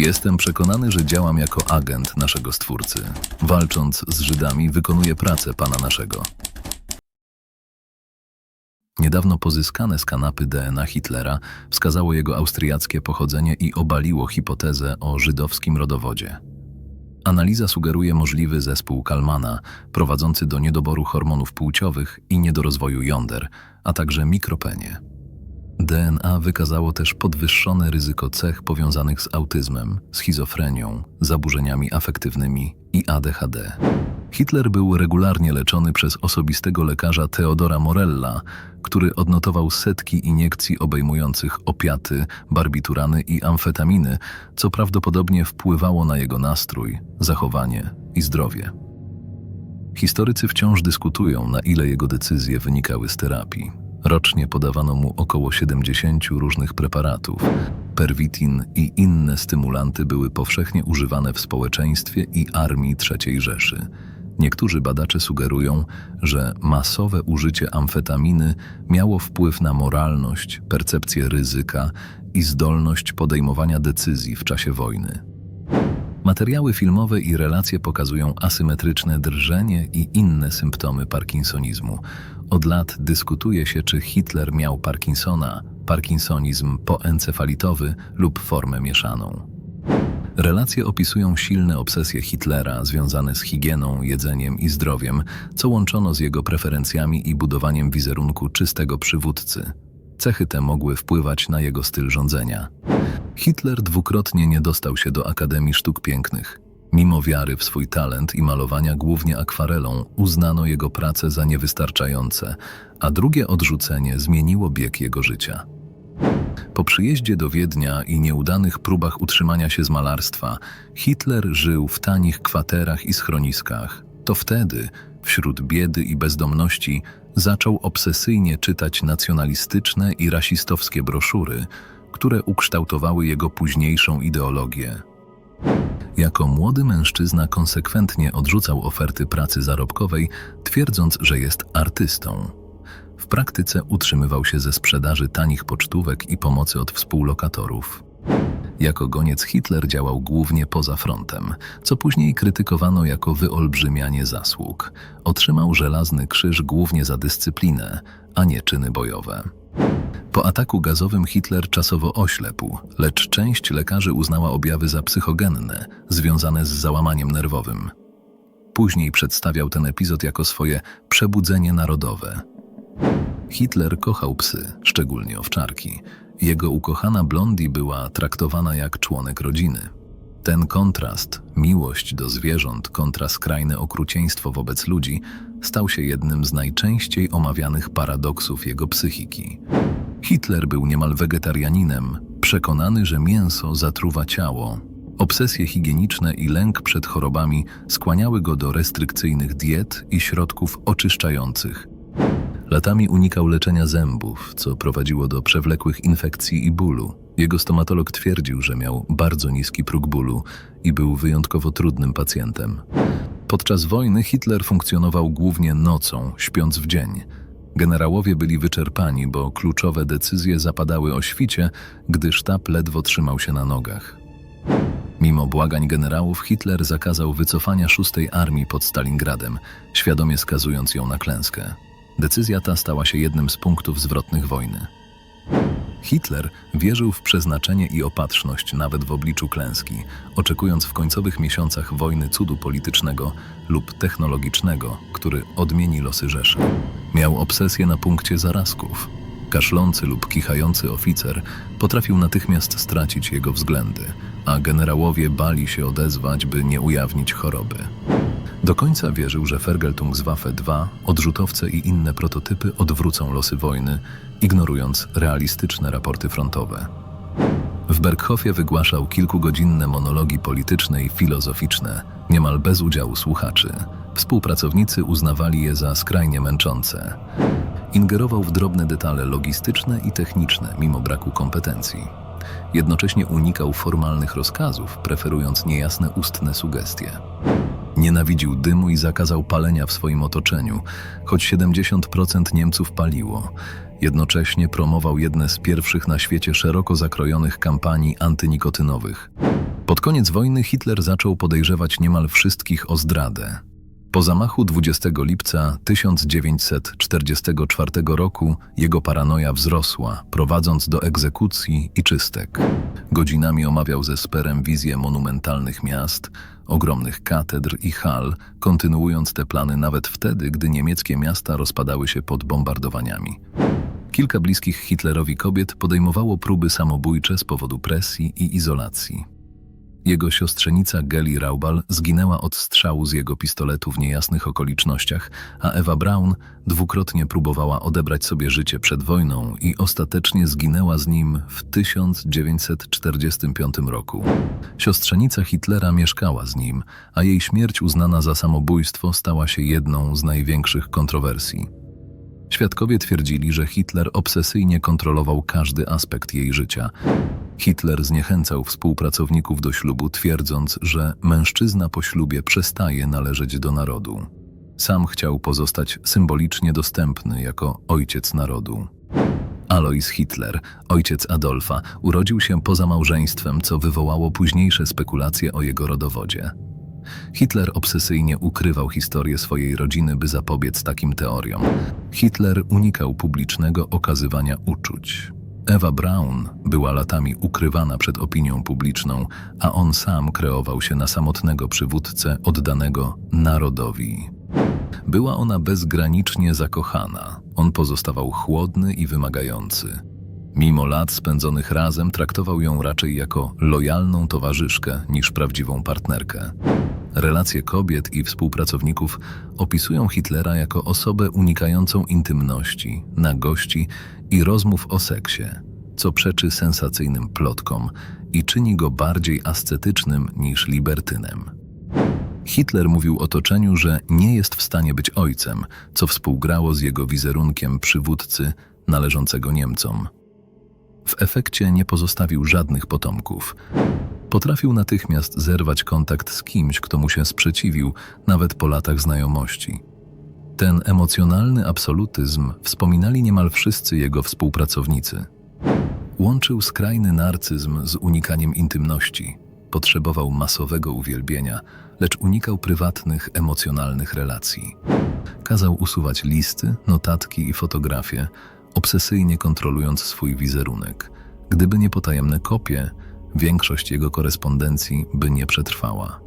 Jestem przekonany, że działam jako agent naszego stwórcy. Walcząc z Żydami, wykonuję pracę pana naszego. Niedawno pozyskane z kanapy DNA Hitlera wskazało jego austriackie pochodzenie i obaliło hipotezę o żydowskim rodowodzie. Analiza sugeruje możliwy zespół Kalmana, prowadzący do niedoboru hormonów płciowych i niedorozwoju jąder, a także mikropenie. DNA wykazało też podwyższone ryzyko cech powiązanych z autyzmem, schizofrenią, zaburzeniami afektywnymi i ADHD. Hitler był regularnie leczony przez osobistego lekarza Theodora Morella, który odnotował setki iniekcji obejmujących opiaty, barbiturany i amfetaminy, co prawdopodobnie wpływało na jego nastrój, zachowanie i zdrowie. Historycy wciąż dyskutują, na ile jego decyzje wynikały z terapii. Rocznie podawano mu około 70 różnych preparatów. Perwitin i inne stymulanty były powszechnie używane w społeczeństwie i armii III Rzeszy. Niektórzy badacze sugerują, że masowe użycie amfetaminy miało wpływ na moralność, percepcję ryzyka i zdolność podejmowania decyzji w czasie wojny. Materiały filmowe i relacje pokazują asymetryczne drżenie i inne symptomy parkinsonizmu. Od lat dyskutuje się, czy Hitler miał Parkinsona, parkinsonizm poencefalitowy lub formę mieszaną. Relacje opisują silne obsesje Hitlera związane z higieną, jedzeniem i zdrowiem, co łączono z jego preferencjami i budowaniem wizerunku czystego przywódcy. Cechy te mogły wpływać na jego styl rządzenia. Hitler dwukrotnie nie dostał się do Akademii Sztuk Pięknych. Mimo wiary w swój talent i malowania głównie akwarelą, uznano jego prace za niewystarczające, a drugie odrzucenie zmieniło bieg jego życia. Po przyjeździe do Wiednia i nieudanych próbach utrzymania się z malarstwa, Hitler żył w tanich kwaterach i schroniskach. To wtedy, wśród biedy i bezdomności, zaczął obsesyjnie czytać nacjonalistyczne i rasistowskie broszury, które ukształtowały jego późniejszą ideologię. Jako młody mężczyzna konsekwentnie odrzucał oferty pracy zarobkowej, twierdząc, że jest artystą. W praktyce utrzymywał się ze sprzedaży tanich pocztówek i pomocy od współlokatorów. Jako goniec Hitler działał głównie poza frontem, co później krytykowano jako wyolbrzymianie zasług. Otrzymał żelazny krzyż głównie za dyscyplinę, a nie czyny bojowe. Po ataku gazowym Hitler czasowo oślepł, lecz część lekarzy uznała objawy za psychogenne, związane z załamaniem nerwowym. Później przedstawiał ten epizod jako swoje przebudzenie narodowe. Hitler kochał psy, szczególnie owczarki. Jego ukochana Blondie była traktowana jak członek rodziny. Ten kontrast, miłość do zwierząt kontra skrajne okrucieństwo wobec ludzi, stał się jednym z najczęściej omawianych paradoksów jego psychiki. Hitler był niemal wegetarianinem, przekonany, że mięso zatruwa ciało. Obsesje higieniczne i lęk przed chorobami skłaniały go do restrykcyjnych diet i środków oczyszczających. Latami unikał leczenia zębów, co prowadziło do przewlekłych infekcji i bólu. Jego stomatolog twierdził, że miał bardzo niski próg bólu i był wyjątkowo trudnym pacjentem. Podczas wojny Hitler funkcjonował głównie nocą, śpiąc w dzień. Generałowie byli wyczerpani, bo kluczowe decyzje zapadały o świcie, gdy sztab ledwo trzymał się na nogach. Mimo błagań generałów, Hitler zakazał wycofania szóstej armii pod Stalingradem, świadomie skazując ją na klęskę. Decyzja ta stała się jednym z punktów zwrotnych wojny. Hitler wierzył w przeznaczenie i opatrzność nawet w obliczu klęski, oczekując w końcowych miesiącach wojny cudu politycznego lub technologicznego, który odmieni losy Rzeszy. Miał obsesję na punkcie zarazków. Kaszlący lub kichający oficer potrafił natychmiast stracić jego względy, a generałowie bali się odezwać, by nie ujawnić choroby. Do końca wierzył, że Vergeltungswaffe II, odrzutowce i inne prototypy odwrócą losy wojny, ignorując realistyczne raporty frontowe. W Berghofie wygłaszał kilkugodzinne monologi polityczne i filozoficzne, niemal bez udziału słuchaczy. Współpracownicy uznawali je za skrajnie męczące. Ingerował w drobne detale logistyczne i techniczne, mimo braku kompetencji. Jednocześnie unikał formalnych rozkazów, preferując niejasne ustne sugestie. Nienawidził dymu i zakazał palenia w swoim otoczeniu, choć 70% Niemców paliło. Jednocześnie promował jedne z pierwszych na świecie szeroko zakrojonych kampanii antynikotynowych. Pod koniec wojny Hitler zaczął podejrzewać niemal wszystkich o zdradę. Po zamachu 20 lipca 1944 roku jego paranoja wzrosła, prowadząc do egzekucji i czystek. Godzinami omawiał ze Sperem wizję monumentalnych miast, ogromnych katedr i hal, kontynuując te plany nawet wtedy, gdy niemieckie miasta rozpadały się pod bombardowaniami. Kilka bliskich Hitlerowi kobiet podejmowało próby samobójcze z powodu presji i izolacji. Jego siostrzenica Geli Raubal zginęła od strzału z jego pistoletu w niejasnych okolicznościach, a Ewa Braun dwukrotnie próbowała odebrać sobie życie przed wojną i ostatecznie zginęła z nim w 1945 roku. Siostrzenica Hitlera mieszkała z nim, a jej śmierć uznana za samobójstwo stała się jedną z największych kontrowersji. Świadkowie twierdzili, że Hitler obsesyjnie kontrolował każdy aspekt jej życia. Hitler zniechęcał współpracowników do ślubu, twierdząc, że mężczyzna po ślubie przestaje należeć do narodu. Sam chciał pozostać symbolicznie dostępny jako ojciec narodu. Alois Hitler, ojciec Adolfa, urodził się poza małżeństwem, co wywołało późniejsze spekulacje o jego rodowodzie. Hitler obsesyjnie ukrywał historię swojej rodziny, by zapobiec takim teoriom. Hitler unikał publicznego okazywania uczuć. Ewa Braun była latami ukrywana przed opinią publiczną, a on sam kreował się na samotnego przywódcę oddanego narodowi. Była ona bezgranicznie zakochana. On pozostawał chłodny i wymagający. Mimo lat spędzonych razem, traktował ją raczej jako lojalną towarzyszkę niż prawdziwą partnerkę. Relacje kobiet i współpracowników opisują Hitlera jako osobę unikającą intymności, nagości i rozmów o seksie, co przeczy sensacyjnym plotkom i czyni go bardziej ascetycznym niż libertynem. Hitler mówił otoczeniu, że nie jest w stanie być ojcem, co współgrało z jego wizerunkiem przywódcy należącego Niemcom. W efekcie nie pozostawił żadnych potomków. Potrafił natychmiast zerwać kontakt z kimś, kto mu się sprzeciwił, nawet po latach znajomości. Ten emocjonalny absolutyzm wspominali niemal wszyscy jego współpracownicy. Łączył skrajny narcyzm z unikaniem intymności. Potrzebował masowego uwielbienia, lecz unikał prywatnych, emocjonalnych relacji. Kazał usuwać listy, notatki i fotografie, obsesyjnie kontrolując swój wizerunek. Gdyby nie potajemne kopie, większość jego korespondencji by nie przetrwała.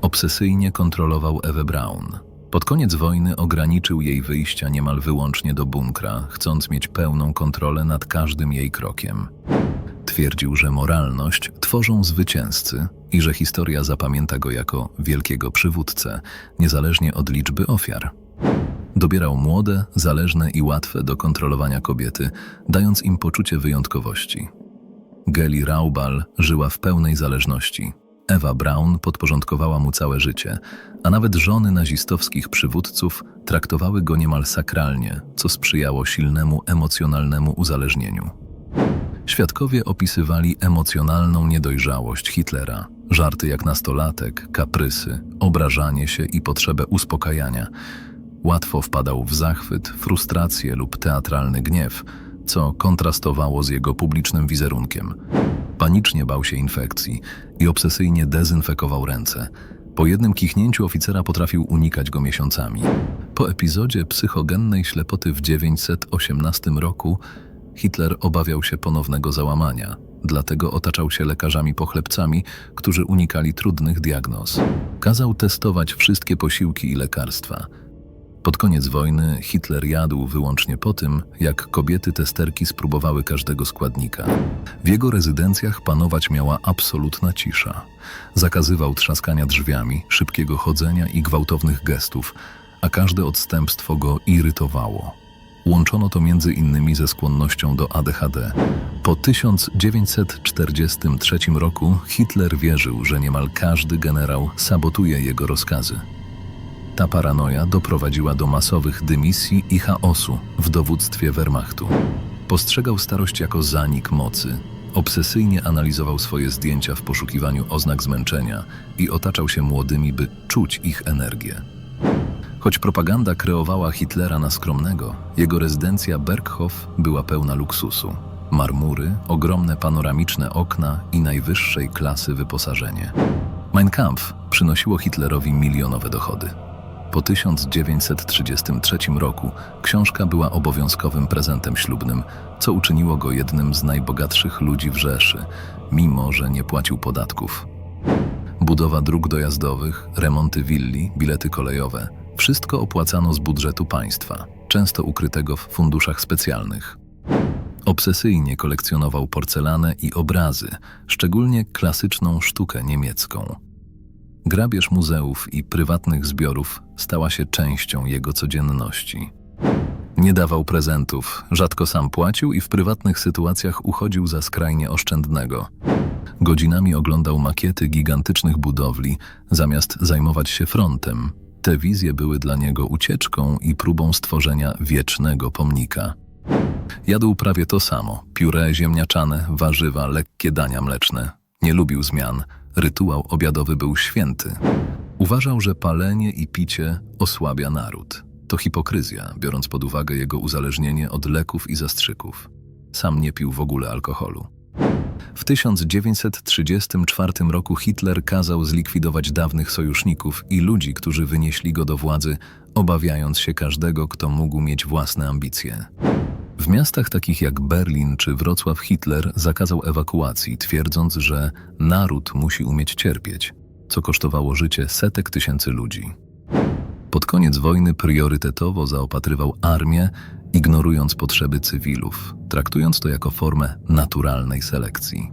Obsesyjnie kontrolował Ewę Braun. Pod koniec wojny ograniczył jej wyjścia niemal wyłącznie do bunkra, chcąc mieć pełną kontrolę nad każdym jej krokiem. Twierdził, że moralność tworzą zwycięzcy i że historia zapamięta go jako wielkiego przywódcę, niezależnie od liczby ofiar. Dobierał młode, zależne i łatwe do kontrolowania kobiety, dając im poczucie wyjątkowości. Geli Raubal żyła w pełnej zależności. Ewa Braun podporządkowała mu całe życie, a nawet żony nazistowskich przywódców traktowały go niemal sakralnie, co sprzyjało silnemu emocjonalnemu uzależnieniu. Świadkowie opisywali emocjonalną niedojrzałość Hitlera, żarty jak nastolatek, kaprysy, obrażanie się i potrzebę uspokajania. Łatwo wpadał w zachwyt, frustrację lub teatralny gniew, co kontrastowało z jego publicznym wizerunkiem. Panicznie bał się infekcji i obsesyjnie dezynfekował ręce. Po jednym kichnięciu oficera potrafił unikać go miesiącami. Po epizodzie psychogennej ślepoty w 918 roku Hitler obawiał się ponownego załamania, dlatego otaczał się lekarzami pochlebcami, którzy unikali trudnych diagnoz. Kazał testować wszystkie posiłki i lekarstwa. Pod koniec wojny Hitler jadł wyłącznie po tym, jak kobiety testerki spróbowały każdego składnika. W jego rezydencjach panować miała absolutna cisza. Zakazywał trzaskania drzwiami, szybkiego chodzenia i gwałtownych gestów, a każde odstępstwo go irytowało. Łączono to między innymi ze skłonnością do ADHD. Po 1943 roku Hitler wierzył, że niemal każdy generał sabotuje jego rozkazy. Ta paranoja doprowadziła do masowych dymisji i chaosu w dowództwie Wehrmachtu. Postrzegał starość jako zanik mocy. Obsesyjnie analizował swoje zdjęcia w poszukiwaniu oznak zmęczenia i otaczał się młodymi, by czuć ich energię. Choć propaganda kreowała Hitlera na skromnego, jego rezydencja Berghof była pełna luksusu. marmury, ogromne panoramiczne okna i najwyższej klasy wyposażenie. Mein Kampf przynosiło Hitlerowi milionowe dochody. Po 1933 roku książka była obowiązkowym prezentem ślubnym, co uczyniło go jednym z najbogatszych ludzi w Rzeszy, mimo że nie płacił podatków. Budowa dróg dojazdowych, remonty willi, bilety kolejowe wszystko opłacano z budżetu państwa, często ukrytego w funduszach specjalnych. Obsesyjnie kolekcjonował porcelanę i obrazy, szczególnie klasyczną sztukę niemiecką. Grabież muzeów i prywatnych zbiorów stała się częścią jego codzienności. Nie dawał prezentów, rzadko sam płacił i w prywatnych sytuacjach uchodził za skrajnie oszczędnego. Godzinami oglądał makiety gigantycznych budowli, zamiast zajmować się frontem. Te wizje były dla niego ucieczką i próbą stworzenia wiecznego pomnika. Jadł prawie to samo: pióre ziemniaczane, warzywa, lekkie dania mleczne. Nie lubił zmian. Rytuał obiadowy był święty. Uważał, że palenie i picie osłabia naród. To hipokryzja, biorąc pod uwagę jego uzależnienie od leków i zastrzyków. Sam nie pił w ogóle alkoholu. W 1934 roku Hitler kazał zlikwidować dawnych sojuszników i ludzi, którzy wynieśli go do władzy, obawiając się każdego, kto mógł mieć własne ambicje. W miastach takich jak Berlin czy Wrocław Hitler zakazał ewakuacji, twierdząc, że naród musi umieć cierpieć, co kosztowało życie setek tysięcy ludzi. Pod koniec wojny priorytetowo zaopatrywał armię, ignorując potrzeby cywilów, traktując to jako formę naturalnej selekcji.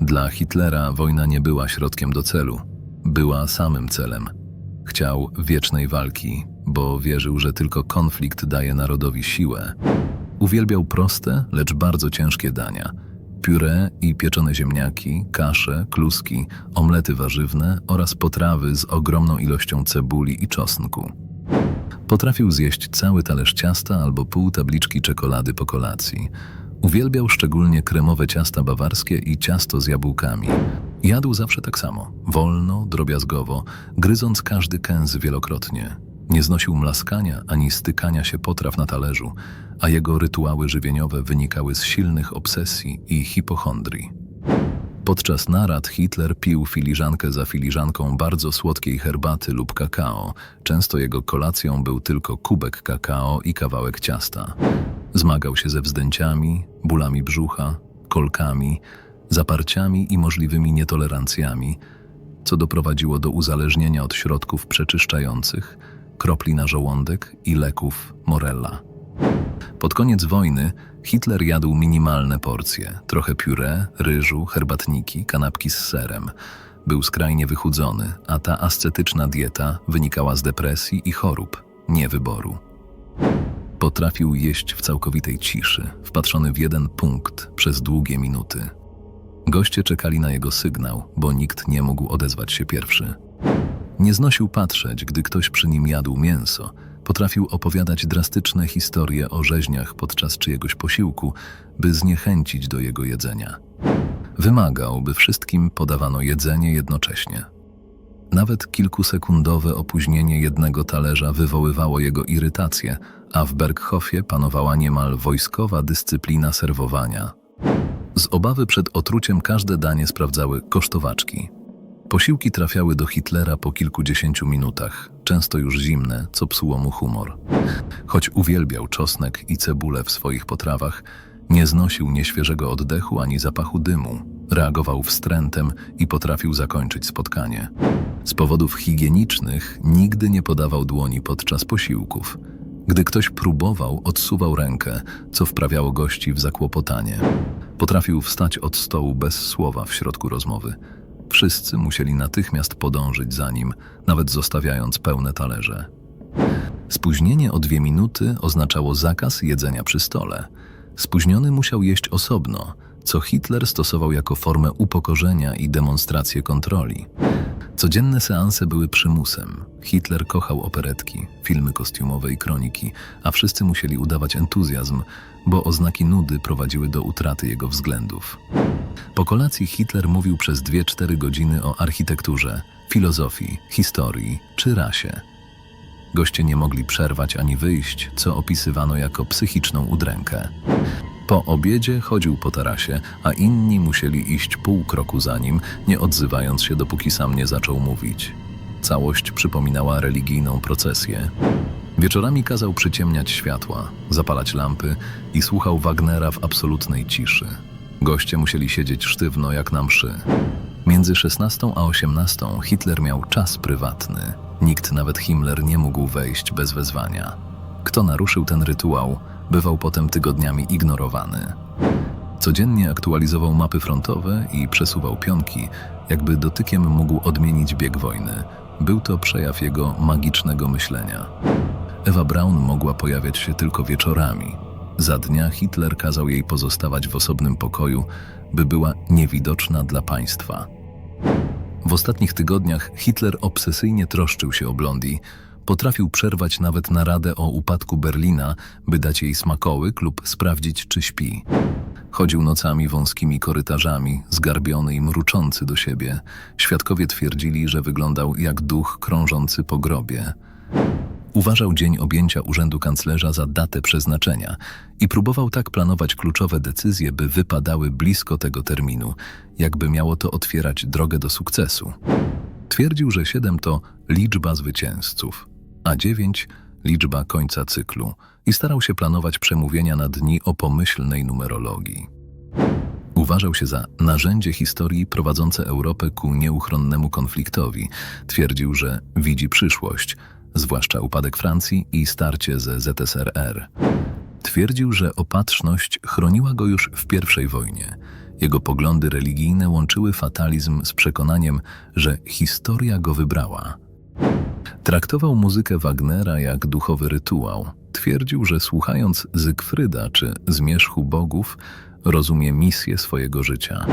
Dla Hitlera wojna nie była środkiem do celu, była samym celem. Chciał wiecznej walki, bo wierzył, że tylko konflikt daje narodowi siłę. Uwielbiał proste, lecz bardzo ciężkie dania. Pióre i pieczone ziemniaki, kasze, kluski, omlety warzywne oraz potrawy z ogromną ilością cebuli i czosnku. Potrafił zjeść cały talerz ciasta albo pół tabliczki czekolady po kolacji. Uwielbiał szczególnie kremowe ciasta bawarskie i ciasto z jabłkami. Jadł zawsze tak samo, wolno, drobiazgowo, gryząc każdy kęs wielokrotnie. Nie znosił mlaskania ani stykania się potraw na talerzu, a jego rytuały żywieniowe wynikały z silnych obsesji i hipochondrii. Podczas narad Hitler pił filiżankę za filiżanką bardzo słodkiej herbaty lub kakao. Często jego kolacją był tylko kubek kakao i kawałek ciasta. Zmagał się ze wzdęciami, bólami brzucha, kolkami, zaparciami i możliwymi nietolerancjami, co doprowadziło do uzależnienia od środków przeczyszczających, kropli na żołądek i leków Morella. Pod koniec wojny Hitler jadł minimalne porcje, trochę pióre, ryżu, herbatniki, kanapki z serem. Był skrajnie wychudzony, a ta ascetyczna dieta wynikała z depresji i chorób, nie wyboru. Potrafił jeść w całkowitej ciszy, wpatrzony w jeden punkt przez długie minuty. Goście czekali na jego sygnał, bo nikt nie mógł odezwać się pierwszy. Nie znosił patrzeć, gdy ktoś przy nim jadł mięso. Potrafił opowiadać drastyczne historie o rzeźniach podczas czyjegoś posiłku, by zniechęcić do jego jedzenia. Wymagał, by wszystkim podawano jedzenie jednocześnie. Nawet kilkusekundowe opóźnienie jednego talerza wywoływało jego irytację, a w Berghofie panowała niemal wojskowa dyscyplina serwowania. Z obawy przed otruciem każde danie sprawdzały kosztowaczki. Posiłki trafiały do Hitlera po kilkudziesięciu minutach, często już zimne, co psuło mu humor. Choć uwielbiał czosnek i cebulę w swoich potrawach, nie znosił nieświeżego oddechu ani zapachu dymu. Reagował wstrętem i potrafił zakończyć spotkanie. Z powodów higienicznych nigdy nie podawał dłoni podczas posiłków. Gdy ktoś próbował, odsuwał rękę, co wprawiało gości w zakłopotanie. Potrafił wstać od stołu bez słowa w środku rozmowy. Wszyscy musieli natychmiast podążyć za nim, nawet zostawiając pełne talerze. Spóźnienie o dwie minuty oznaczało zakaz jedzenia przy stole. Spóźniony musiał jeść osobno, co Hitler stosował jako formę upokorzenia i demonstrację kontroli. Codzienne seanse były przymusem. Hitler kochał operetki, filmy kostiumowe i kroniki, a wszyscy musieli udawać entuzjazm, bo oznaki nudy prowadziły do utraty jego względów. Po kolacji Hitler mówił przez 2-4 godziny o architekturze, filozofii, historii czy rasie. Goście nie mogli przerwać ani wyjść, co opisywano jako psychiczną udrękę. Po obiedzie chodził po tarasie, a inni musieli iść pół kroku za nim, nie odzywając się, dopóki sam nie zaczął mówić. Całość przypominała religijną procesję. Wieczorami kazał przyciemniać światła, zapalać lampy i słuchał Wagnera w absolutnej ciszy. Goście musieli siedzieć sztywno jak na mszy. Między 16 a 18 Hitler miał czas prywatny. Nikt, nawet Himmler, nie mógł wejść bez wezwania. Kto naruszył ten rytuał, bywał potem tygodniami ignorowany. Codziennie aktualizował mapy frontowe i przesuwał pionki, jakby dotykiem mógł odmienić bieg wojny. Był to przejaw jego magicznego myślenia. Ewa Braun mogła pojawiać się tylko wieczorami. Za dnia Hitler kazał jej pozostawać w osobnym pokoju, by była niewidoczna dla państwa. W ostatnich tygodniach Hitler obsesyjnie troszczył się o Blondi. Potrafił przerwać nawet naradę o upadku Berlina, by dać jej smakołyk lub sprawdzić, czy śpi. Chodził nocami wąskimi korytarzami, zgarbiony i mruczący do siebie. Świadkowie twierdzili, że wyglądał jak duch krążący po grobie. Uważał dzień objęcia urzędu kanclerza za datę przeznaczenia i próbował tak planować kluczowe decyzje, by wypadały blisko tego terminu, jakby miało to otwierać drogę do sukcesu. Twierdził, że 7 to liczba zwycięzców, a 9 liczba końca cyklu i starał się planować przemówienia na dni o pomyślnej numerologii. Uważał się za narzędzie historii prowadzące Europę ku nieuchronnemu konfliktowi. Twierdził, że widzi przyszłość, zwłaszcza upadek Francji i starcie ze ZSRR. Twierdził, że opatrzność chroniła go już w pierwszej wojnie. Jego poglądy religijne łączyły fatalizm z przekonaniem, że historia go wybrała. Traktował muzykę Wagnera jak duchowy rytuał. Twierdził, że słuchając Zygfryda czy Zmierzchu Bogów, rozumie misję swojego życia.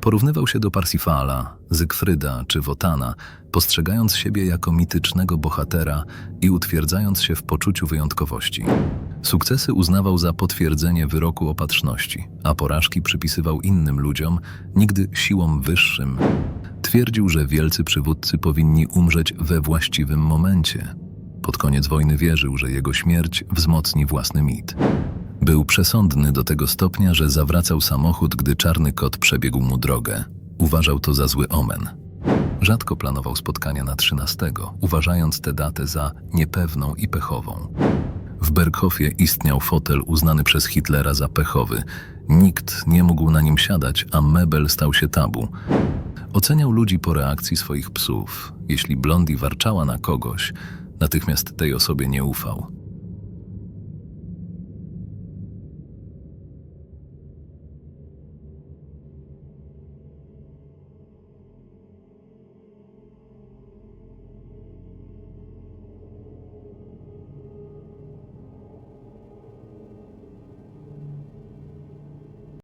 Porównywał się do Parsifala, Zygfryda czy Wotana, postrzegając siebie jako mitycznego bohatera i utwierdzając się w poczuciu wyjątkowości. Sukcesy uznawał za potwierdzenie wyroku opatrzności, a porażki przypisywał innym ludziom, nigdy siłom wyższym. Twierdził, że wielcy przywódcy powinni umrzeć we właściwym momencie. Pod koniec wojny wierzył, że jego śmierć wzmocni własny mit. Był przesądny do tego stopnia, że zawracał samochód, gdy czarny kot przebiegł mu drogę. Uważał to za zły omen. Rzadko planował spotkania na 13, uważając tę datę za niepewną i pechową. W Berghofie istniał fotel uznany przez Hitlera za pechowy. Nikt nie mógł na nim siadać, a mebel stał się tabu. Oceniał ludzi po reakcji swoich psów. Jeśli Blondi warczała na kogoś, natychmiast tej osobie nie ufał.